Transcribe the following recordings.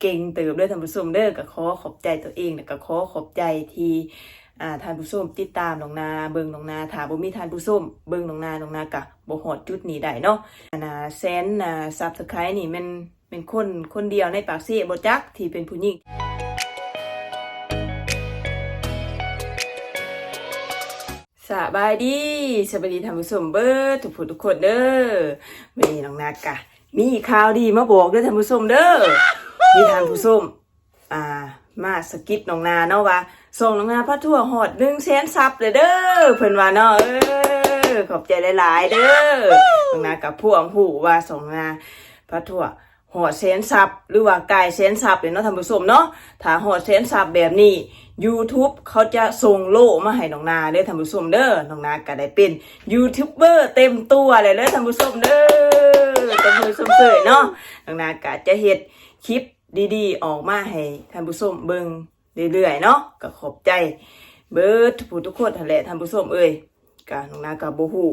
เก่งเติบเด้อท่านผู้ชมเด้อก็ขอขอบใจตัวเองแล้วก็ขอขอบใจที่อ่าท่านผู้ชมติดตามน้องนาเบิ่งน้องนาถ้าบ่มีท่านผู้ชมเบิ่งน้องนาน้องนาก็บ่ฮอดจุดนี้ได้เนาะอันน่ะแสนน่ะ Subscribe นี่มันเป็นคนคนเดียวในปากเสียบ่จักที่เป็นผู้หญิงสบายดีสวัสดีท่านผู้ชมเบิร์ทุกผู้ทุกคนเด้อวันนี้น้องนากะมีข่าวดีมาบอกเด้อท่านผู้ชมเด้อ มีท่านผู้ชมอ่ามาสกิปน้องนาเนาะว่าส่งน้องนาพระทั่วหอดหนึ่งแสนซับเลยเด้อเพิ่นว่าเนาะเออขอบใจหลายๆเด้อน้องนากับพวงผู้ว่าส่งน้องนาพระทั่วหอดแสนซับหรือว่ากายแสนซับเลยเนาะท่านผู้ชมเนาะถ้าหอดแสนซับแบบนี้ YouTube เขาจะส่งโล่มาให้น้องนาเด้อท่านผู้ชมเด้อน้องนาก็ได้เป็นยูทูบเบอร์เต็มตัวเลยเด้อท่านผู้ชมเด้อท่านผู้ชมเสยเนาะน้องนาก็จะเฮ็ดคลิป ดีๆ ออกมาให้ท่านผู้ชมเบิ่งเรื่อยๆเนาะก็ขอบใจ เบิดทุกผู้ทุกคนนั่นแหละท่านผู้ชมเอ้ยก็น้องนาก็บ่ฮู้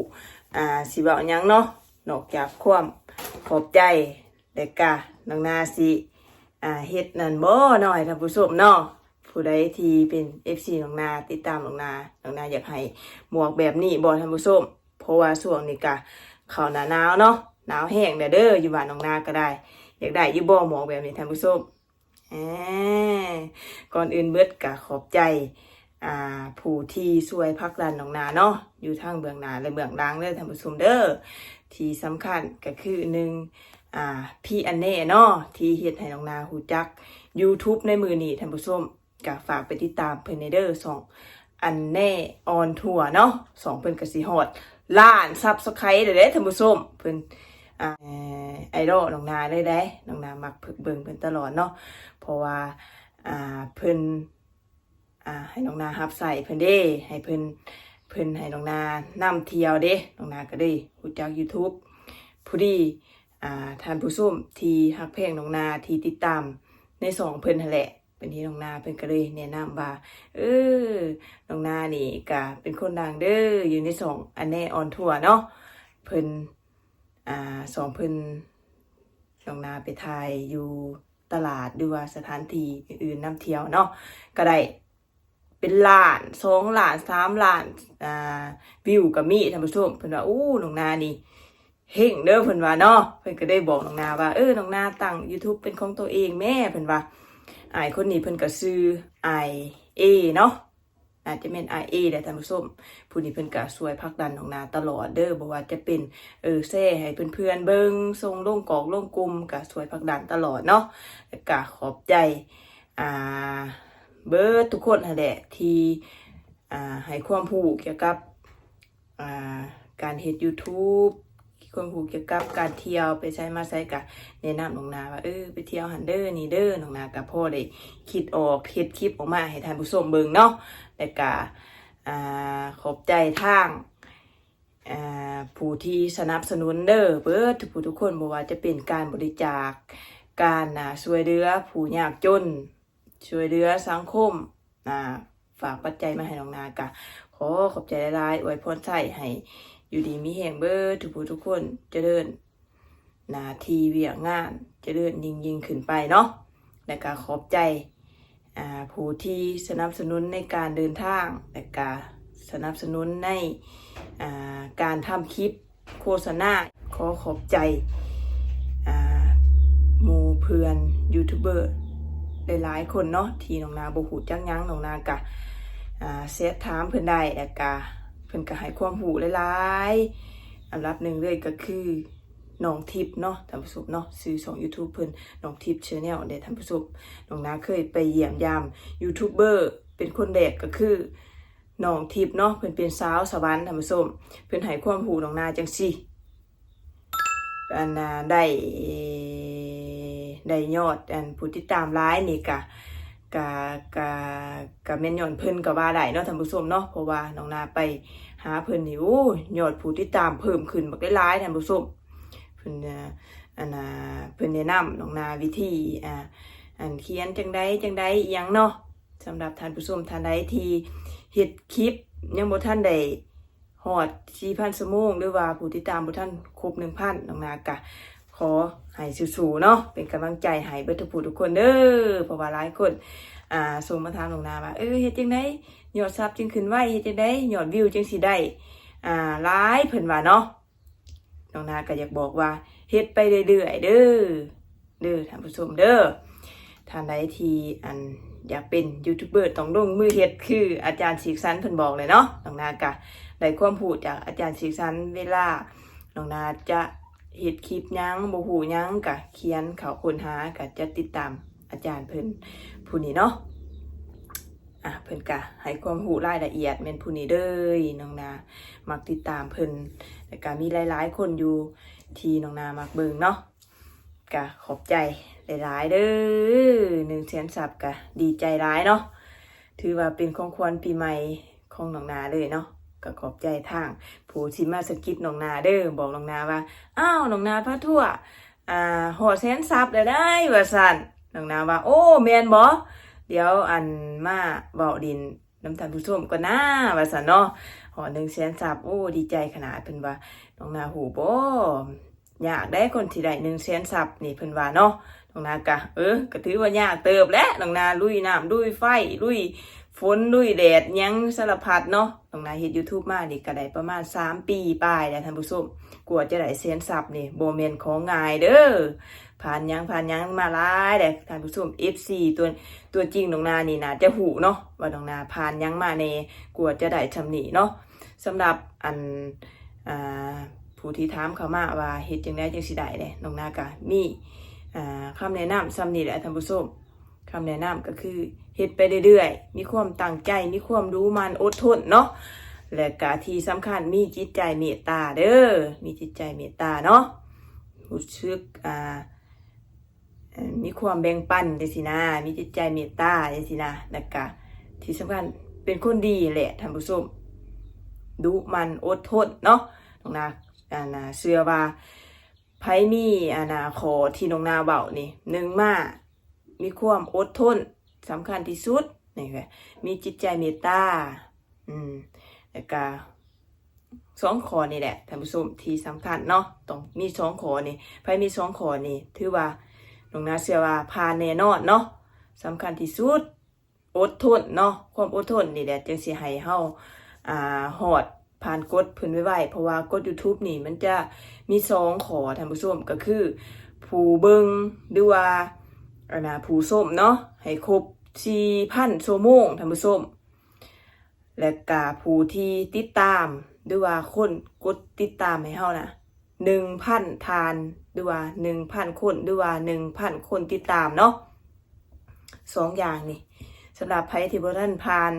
อ่าสิเว้าหยังเนาะนอกจากความขอบใจแต่ก็น้องนาสิอ่าเฮ็ดนั่นบ่เนาะให้ท่านผู้ชมเนาะผู้ใดที่เป็น FC น้องนาติดตามน้องนาน้องนาอยากให้หมวกแบบนี้บอท่านผู้ชมเพราะว่าช่วงนี้กะเข้าหน้าหนาวเนาะหนาวแห้งเด้อเด้ออยู่บ้านน้องนาก็ได้ อยากได้ยูบ่หมวกแบบนี้ท่านผู้ชมแหมก่อนอื่นเบิดกะขอบใจอ่าผู้ที่ช่วยพักดันน้องนาเนาะอยู่ทางเบื้องหน้าและเบื้องหลังเด้ท่านผู้ชมเด้อที่สำคัญก็คือหนึ่งอ่าพี่อันเน่เนาะที่เฮ็ดให้น้องนาหูจัก YouTube ในมือนี้ท่านผู้ชมก็ฝากไปติดตามเพิ่นในเด้อสองอันแน่ออนทัวร์เนาะสองเพิ่นกสิฮอดล้านซับสไครต์เด้อท่านผู้ชมเพิ่นอ่า ไอดอลน้องนาได้ได้น้องนามักเบิ่งเพิ่นตลอดเนาะเพราะว่าเพิ่นให้น้องนารับใส่เพิ่นเด้ ให้เพิ่นเพิ่นให้น้องนานำเที่ยวเด้น้องนาก็ได้รู้จัก YouTube ผู้ดีท่านผู้ชมที่ฮักเพลงน้องนาที่ติดตามในสองเพิ่นแหละเป็นที่น้องนาเพิ่นก็เลยแนะนำว่าเออน้องนานี่ก็เป็นคนดังเด้ออยู่ในสองอันแน่ออนทัวร์เนาะเพิ่น อ่าสองเพิ่นน้องนาไปถ่ายอยู่ตลาดหรือว่าสถานที่อื่นๆนำเที่ยวเนาะก็ได้เป็นล้านสองล้านสามล้านอ่าวิวก็มีท่านผู้ชมเพิ่นว่าอู้น้องนานี่เฮงเด้อเพิ่นว่าเนาะเพิ่นก็ได้บอกน้องนาว่าเออน้องนาตั้ง YouTube เป็นของตัวเองแม่เพิ่นว่าอายคนนี้เพิ่นก็ซื้อไอเอเนาะ อาจจะเป็นไอเอได้ท่านผู้ชมผู้นี้เพิ่นก็ช่วยพักดันของนาตลอดเด้อบ่ว่าจะเป็นเออแซ่ให้เพื่อนๆเบิ่งส่งลงกอกลงกลุ่มก็ช่วยพักดันตลอดเนาะก็ขอบใจอ่าเบิร์ทุกคนนั่นแหละที่อ่าให้ความรู้เกี่ยวกับอ่าการเฮ็ด YouTube ความรู้เกี่ยวกับการเที่ยวไปใช้มาใช้กับแนะนำน้องนาว่าเออไปเที่ยวหันเดอร์นี่เด้อน้องนากับพ่อได้คิดออกเฮ็ดคลิปออกมาให้ท่านผู้ชมเบิ่งเนาะแล้วก็อ่าขอบใจทางผู้ที่สนับสนุนเด้อเบิดทุกผู้ทุกคนบ่ว่าจะเป็นการบริจาคการอ่าช่วยเหลือผู้ยากจน ช่วยเหลือสังคมฝากปัจจัยมาให้น้องนากะขอขอบใจหลายๆอวยพรใส่ให้ อยู่ดีมีแห่งเบิดทุกผู้ทุกคนเจริญหนาทีเวียงานเจะเลื่อนยิงยิงขึ้นไปเนาะและก็ขอบใจผู้ที่สนับสนุนในการเดินทางและก็สนับสนุนในาการทำคลิปโฆษณาขอขอบใจหมู่เพื่อนยูทูบเบอร์หลายๆคนเนาะที่น้องนาบหูจักหยั้งน้องนากะอ่าเซตถามเพื่อนได้และก็ เพื่อนก็ให้ความหูหลายๆอันดับหนึ่งเลยก็คือน้องทิพย์เนาะท่านผู้ชมเนาะซื้อสอง YouTube เพิ่นน้องทิพย์ชาแนลเด้ท่านผู้ชมน้องนาเคยไปเยี่ยมยามยูทูบเบอร์เป็นคนแรกก็คือน้องทิพย์เนาะเพิ่นเป็นสาวสวรรค์ท่านผู้ชมเพิ่นให้ความรู้น้องนาจังซี่อันน่ะได้ได้ยอดอันผู้ติดตามหลายนี่ก็ ก็ก็ก็แม่นย้อนเพิ่นก็ว่าได้เนาะท่านผู้ชมเนาะเพราะว่าน้องนาไปหาเพิ่นนี่โอ้ยอดผู้ติดตามเพิ่มขึ้นบักหลายๆท่านผู้ชมเพิ่นอันน่ะเพิ่นแนะนำน้องนาวิธีอ่าอันเขียนจังใดจังใดอีหยังเนาะสำหรับท่านผู้ชมท่านใดที่เฮ็ดคลิปยังบ่ทันได้ฮอด4,000ชั่วโมงหรือว่าผู้ติดตามบ่ทันครบ1,000น้องนากะขอ ให้สู้ๆเนาะเป็นกำลังใจให้เบิดทุกผู้ทุกคนเด้อเพราะว่าหลายคนอ่าส่งมาถามน้องนาว่าเออเฮ็ดจังไดยอดซับจึงขึ้นไวเฮ็ดจังไดยอดวิวจึงสิได้อ่าหลายเพิ่นว่าเนาะน้องนาก็อยากบอกว่าเฮ็ดไปเรื่อยๆเด้อเด้อท่านผู้ชมเด้อท่านใดที่อันอยากเป็นยูทูบเบอร์ต้องลงมือเฮ็ดคืออาจารย์สีสันเพิ่นบอกเลยเนาะน้องนาก็ได้ความพูดจากอาจารย์สีสันเวลาน้องนาจะ เฮ็ดคลิปยังบ่ฮู้หยังก็เขียนเขาค้นหาก็จะติดตามอาจารย์เพิ่นผู้นี้เนาะอะเพิ่นก็ให้ความรู้รายละเอียดแม่นผู้นี้เด้อน้องนามักติดตามเพิ่นแล้วก็มีหลายๆ คนอยู่ที่น้องนามักเบิ่งเนาะก็ขอบใจหลายๆเด้อ1แสนซับก็ดีใจหลายเนาะถือว่าเป็นของขวัญปีใหม่ของน้องนาเลยเนาะ ก็ขอบใจทาง ผู้ที่มาสกิดน้องนาเด้อบอกน้องนาว่า อ้าวน้องนาพระทั่วอ่าหอแสนซับได้ได้ว่าสันน้องนาว่า โอ้แมนบ่เดี๋ยวอันมาเบาดินน้ำตาลผู้ชมก็น่าว่าสันเนาะหอหนึ่งแสนซับโอ้ดีใจขนาดเพิ่นว่าน้องนาหูบ่อยากได้คนที่ได้หนึ่งแสนซับนี่เพิ่นว่าเนาะน้องนากะเออก็ถือว่ายากเติบแล้วน้องนาลุยน้ำลุยไฟลุย ฝนลุยแดดยังสารพัดเนาะน้องนาเฮ็ด YouTube มานี่ก็ได้ประมาณ 3 ปีปลายแล้วท่านผู้ชมกว่าจะได้เซียนซับนี่โบ่แม่นของง่ายเด้อผ่านยังผ่านยังมาหลายเด้ท่านผู้ชม FC ตัวตัวจริงน้องนานี่น่าจะหูเนาะว่าน้องนาผ่านยังมาแน่กว่าจะได้ชำนีเนาะสำหรับอันอ่าผู้ที่ถามเขามาว่าเฮ็ดจังไดจังสิได้เด้น้องนาก็มีอ่าคำแนะนำซ้ำนี่แหละท่านผู้ชมคำแนะนำก็คือ เฮ็ดไปเรื่อยๆ มีความตั้งใจ มีความรู้มันอดทนเนาะ และกะที่สำคัญมีจิตใจเมตตาเด้อ มีจิตใจเมตตาเนาะรู้สึกอ่ามีความแบ่งปันจังซี่นะ มีจิตใจเมตตาจังซี่นะและกะที่สำคัญเป็นคนดีแหละท่านผู้ชมดูมันอดทนเนาะน้องนาอ่านาเชื่อว่าไผมีอานาขอที่น้องนาเบานี่หนึ่งมา มีความอดทน สำคัญที่สุดนี่ค่ะมีจิตใจเมตตาอืมแล้วก็สองขอนี่แหละท่านผู้ชมที่สำคัญเนาะต้องมีสองขอนี่ใครมีสองขอนี่ถือว่าหลวงนาเชื่อว่าพานแน่นอนเนาะสำคัญที่สุดอดทนเนาะความอดทนนี่แหละจึงสิให้เฮาอ่าหอดผ่านกดเพื้นไว้ไวเพราะว่ากด YouTube นี่มันจะมีสองขอท่านผู้ชมก็คือ ผู้เบิงหรือว่าอนนะผู้ส้มเนาะให้ครบ สี่พันชั่วโมงท่านผู้ชมและกาผู้ที่ติดตามหรือว่าคนกดติดตามให้เฮานะหนึ่งพันทานหรือว่าหนึ่งพันคนหรือว่าหนึ่งพันคนติดตามเนาะสองอย่างนี่สำหรับไพ่ที่บทันพาน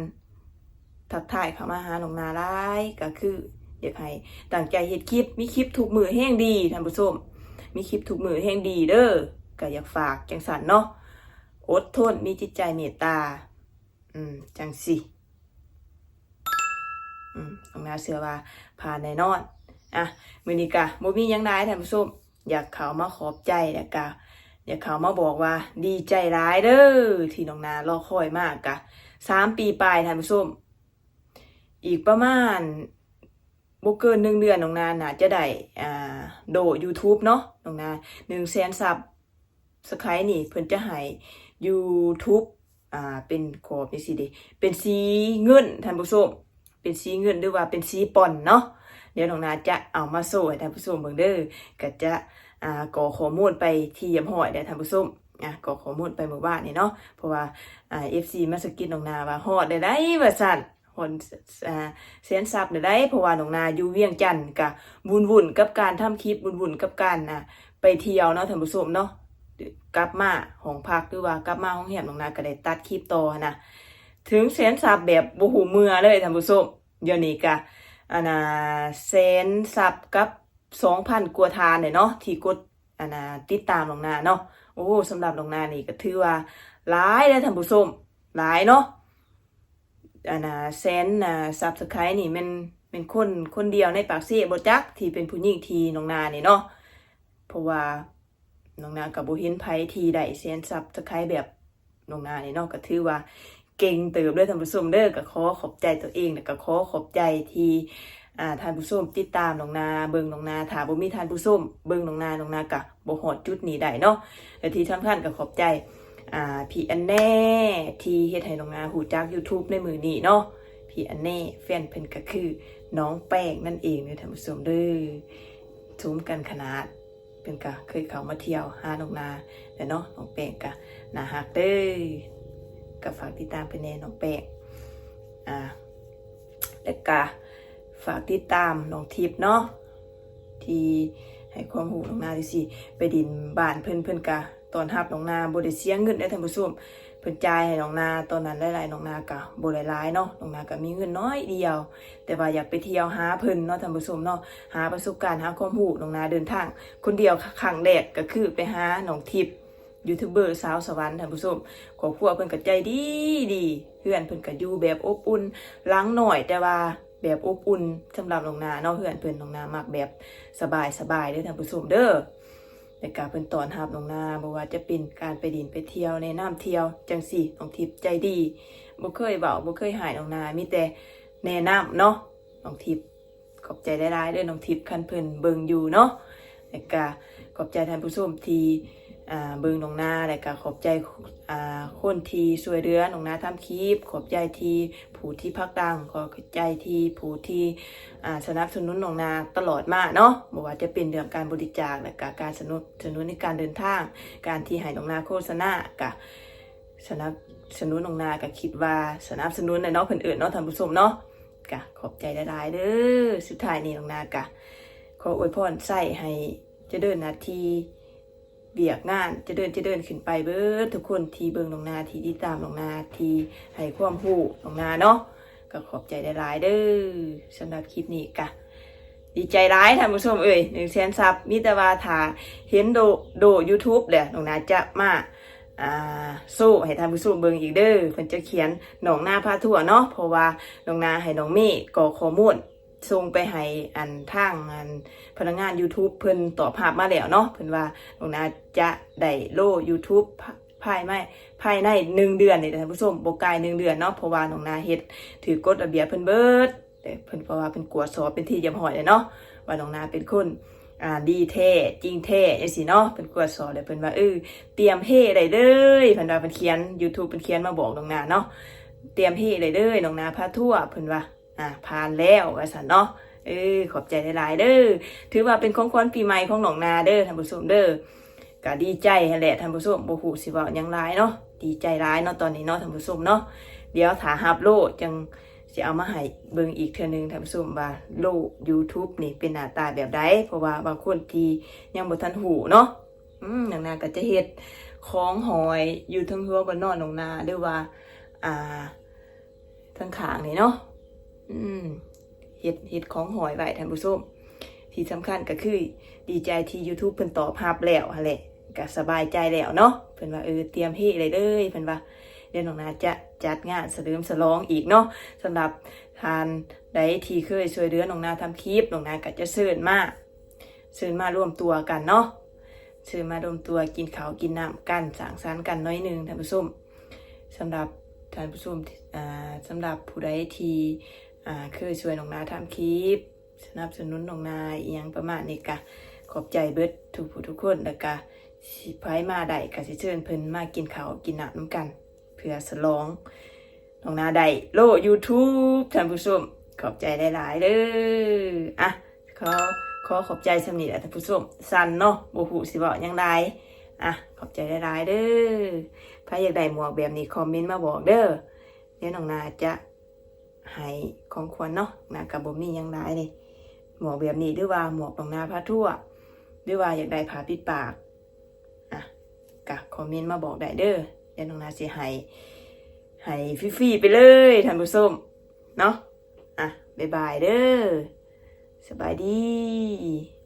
ทักทายเข้ามาหาหนองนาร้ายก็คืออยากให้ตั้งใจเฮ็ดคลิปมีคลิปถูกมือแห้งดีท่านผู้ชมมีคลิปถูกมือแห้งดีเด้อก็อยากฝากจังสันเนาะ อดทนมีจิตใจเมตตา อืม จังสิอืมน้องนาเชื่อว่าผ่านแน่นอน อะมือนี้กะบ่มียังได้ท่านผู้ชมอยากเข้ามาขอบใจแล้วกะอยากเข้ามาบอกว่า ดีใจร้ายเด้อที่น้องนารอคอยมากกะสามปีปลายท่านผู้ชมอีกประมาณบ่เกินหนึ่งเดือนน้องนาน่าจะได้อ่าโด YouTube เนาะน้องนาหนึ่งแสนซับสไครต์นี่เพิ่นจะให้ YouTube อ่าเป็นขอบนี่สิเดเป็นสีเงินท่านผู้ชมเป็นสีเงินหรือว่าเป็นสีปอนเนาะเดี๋ยวน้องนาจะเอามาโซ่ให้ท่านผู้ชมเบิ่งเด้อก็จะอ่าก่อข้อมูลไปที่เยี่ยมห้อยเด้อท่านผู้ชมอะก่อข้อมูลไปเมื่อวานนี่เนาะเพราะว่าอ่า FC มาสกิดน้องนาว่าฮอดได้ได้ว่าซั่นฮอดอ่าเสียนซับได้ได้เพราะว่าหนองนาอยู่เวียงจันทน์กะวุ่นวุ่นกับการทำคลิปวุ่นวุ่นกับการนะไปเที่ยวเนาะท่านผู้ชมเนาะ กลับมาห้องพักหรือว่ากลับมาห้องแหมหนองนาก็ได้ตัดคลิปต่อนะถึงเสียนซับแบบบ่หูเมือเลยท่านผู้ชมเดี๋ยวนี้กะอันน่ะแสนซับกับ2,000กว่าทานเนี่ยเนาะที่กดอันน่ะติดตามหนองนาเนาะโอ้สำหรับหนองนานี่ก็ถือว่าหลายแล้วท่านผู้ชมหลายเนาะอันน่ะแซนน่ะซับสไครต์นี่มันเป็นคนคนเดียวในปากเสียบจักที่เป็นผู้หญิงที่น้องนานี่เนาะเพราะว่า น้องนากับบ่เห็นไผที่ได้แซนซับสไครต์แบบน้องนาเนี่เนาะก็ถือว่าเก่งเติบด้วยท่านผู้ชมเด้อก็ขอขอบใจตัวเองแล้วก็ขอขอบใจที่อ่าท่านผู้ชมติดตามน้องนาเบิ่งน้องนาถ้าบ่มีท่านผู้ชมเบิ่งน้องนาน้องนาก็บ่ฮอดจุดนี้ได้เนาะและที่สำคัญก็ขอบใจอ่าพี่อันแน่ที่เฮ็ดให้น้องนาฮู้จัก YouTube ในมือนี้เนาะพี่อันแน่แฟนเพิ่นก็คือน้องแป้งนั่นเองเด้อท่านผู้ชมเด้อสูมกันขนาด เพิ่นก็เคยเขามาเที่ยวหาน้องนาแล้วเนาะน้องแป้งก็น่าฮักเด้อก็ฝากติดตามเพิ่นแน่น้องแป้งอ่าแล้วก็ฝากติดตามน้องทิพย์เนาะที่ให้ความรู้น้องนาดิสิไปดินบ้านเพิ่นเพิ่นกะตอนหับน้องนาบ่ได้เสียเงินได้ท่านผู้ชม เพิ่นจ่ายให้น้องนาตอนนั้นหลายๆน้องนากะบ่หลายๆเนาะน้องนาก็มีเงินน้อยเดียว แต่ว่าอยากไปเที่ยวหาเพิ่นเนาะท่านผู้ชมเนาะหาประสบการณ์หาความรู้น้องนาเดินทาง คนเดียวครั้งแรกก็คือไปหาน้องทิพย์ยูทูบเบอร์สาวสวรรค์ท่านผู้ชมครอบครัวเพิ่นก็ใจดีดีเพื่อนเพิ่นก็อยู่แบบอบอุ่นหลังหน่อยแต่ว่าแบบอบอุ่นสำหรับน้องนาเนาะเพื่อนเพิ่นน้องนามักแบบสบายสบายเด้อท่านผู้ชมเด้อ แต่การเป็นตอนหับน้องนาบ่ว่าจะเป็นการไปดินไปเที่ยวในน้ำเที่ยวจังสี่น้องทิพย์ใจดีบ่เคยเบาบ่เคยหายน้องนามีแต่แนะนำเนาะน้องทิพย์ขอบใจหลายๆเด้อน้องทิพย์คันเพิ่นเบิ่งอยู่เนาะแต่กขอบใจท่านผู้ชมที่ เบิงน้องนาแล้วก็ขอบใจคนที่ช่วยเหลือน้องนาทำคลิป ขอบใจที่ผู้ที่พักดังขอใจที่ผู้ที่สนับสนุนน้องนาตลอดมาเนาะบอกว่าจะเป็นเรื่องการบริจาคและกการสนับสนุนในการเดินทาง การที่ให้น้องนาโฆษณากะสนับสนุนน้องนาก็คิดว่าสนับสนุนในนาะเพิ่นเอื่นเนาะท่านผู้ชมเนาะกะขอบใจหลายๆเด้อสุดท้ายนี้น้องนากะขออวยพรใส่ให้จะเดินหนาที เบียกงานจะเดินจะเดินขึ้นไปเบิดทุกคนทีเบิงน้องนาที่ติดตามน้องนาทีให้ความรู้น้องนาเนาะก็ขอบใจหลายเด้อสำหรับคลิปนี้กะดีใจร้ายท่านผู้ชมเอ่ยหนึ่งแสนซับมิตรวาถาเห็นโดโด YouTube แหละน้องนาจะมาอ่าสู้ให้ท่านผู้ชมเบิ่งอีกเด้อเพิ่นจะเขียนหนองหน้าพาทั่วเนาะเพราะว่าน้องนาให้น้องเมฆก่อข้อมูล ส่งไปให้อันทางอันพนักงาน YouTube เพิ่นตอบภาพมาแล้วเนาะเพิ่นว่าน้องนาจะได้โล YouTube ภายไม่ภายในหนึ่งเดือนนี่ท่านผู้ชมบกายหนึ่งเดือนเนาะเพราะว่าน้องนาเฮ็ดถือกฎระเบียบเพิ่นเบิดเพิ่นเพราะว่าเพิ่นกวดสอบเป็นที่ยำหอยเลยเนาะว่าน้องนาเป็นคนอ่าดีแท้จริงแท้จังซี่เนาะเพิ่นกวดสอบเลยเพิ่นว่าเออเตรียมเฮได้เลยเพิ่นว่าเพิ่นเขียน YouTube เพิ่นเขียนมาบอกน้องนาเนาะเตรียมเฮได้เลยน้องนาพาทั่วเพิ่นว่า อ่าผ่านแล้วว่าซั่นเนาะเออขอบใจหลายๆเด้อถือว่าเป็นของขวัญปีใหม่ของน้องนาเด้อท่านผู้ชมเด้อก็ดีใจแหละท่านผู้ชมบ่ฮู้สิเว้าหยังหลายเนาะดีใจหลายเนาะตอนนี้เนาะท่านผู้ชมเนาะเดี๋ยวถ้าฮับโลจังจะเอามาให้เบิ่งอีกเทื่อนึงท่านผู้ชมว่าโลก YouTube นี่เป็นหน้าตาแบบใดเพราะว่าบางคนที่ยังบ่ทันหูเนาะอืมอย่างนาก็จะเฮ็ดของหอยอยู่ทั้งหัวบนนอนของนาหรือว่าอ่าทั้งขางนี่เนาะ อืมเฮ็ดเฮ็ดของหอยไว้ท่านผู้ชมที่สำคัญก็คือดีใจที่ YouTube เพิ่นตอบรับแล้วแหละก็สบายใจแล้วเนาะเพิ่นว่าเออเตรียมเฮ็ดเลยเด้อเพิ่นว่าเดี๋ยวน้องนาจะจัดงานเสริมสลองอีกเนาะสำหรับทานใดที่เคยช่วยเหลือน้องนาทำคลิปน้องนาก็จะเชิญมาเชิญมาร่วมตัวกันเนาะเชิญมารวมตัวกินข้าวกินน้ำกันสังสรรค์กันน้อยนึงท่านผู้ชมสำหรับท่านผู้ชมอ่าสำหรับผู้ใดที่ อ่าเคยช่วยน้องนาทำคลิป สนับสนุนน้องนาอหยังประมาณนี้กะขอบใจเบิดทุกผู้ทุกคนแล้วก็สิไผมาได้ก็สิเชิญเพิ่นมากินข้าวกินน้ำน้ำกัน เพื่อสลองน้องนาได้โล YouTube ท่านผู้ชมขอบใจหลายๆเด้ออะขอขอขอบใจสำนีแหละท่านผู้ชมสันเนาะบ่ฮู้สิเว้าหยังไดอะขอบใจหลายๆเด้อถ้าอยากได้หมวกแบบนี้คอมเมนต์มาบอกเด้อเดี๋ยวน้องนาจะ ให้ของควรเนาะนะกับบ่มียังหลายหมวกแบบนี้หรือว่าหมวกรองนาผ้าทั่ว หรือว่าอยากได้ผ้าปิดปากอะกะคอมเมนต์มาบอกได้เด้อเดี๋ยวน้องนาสิให้ให้ฟรีๆไปเลยท่านผู้ชมเนาะอะบ๊ายบายเด้อสบายดี